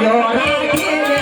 જો રાખે રે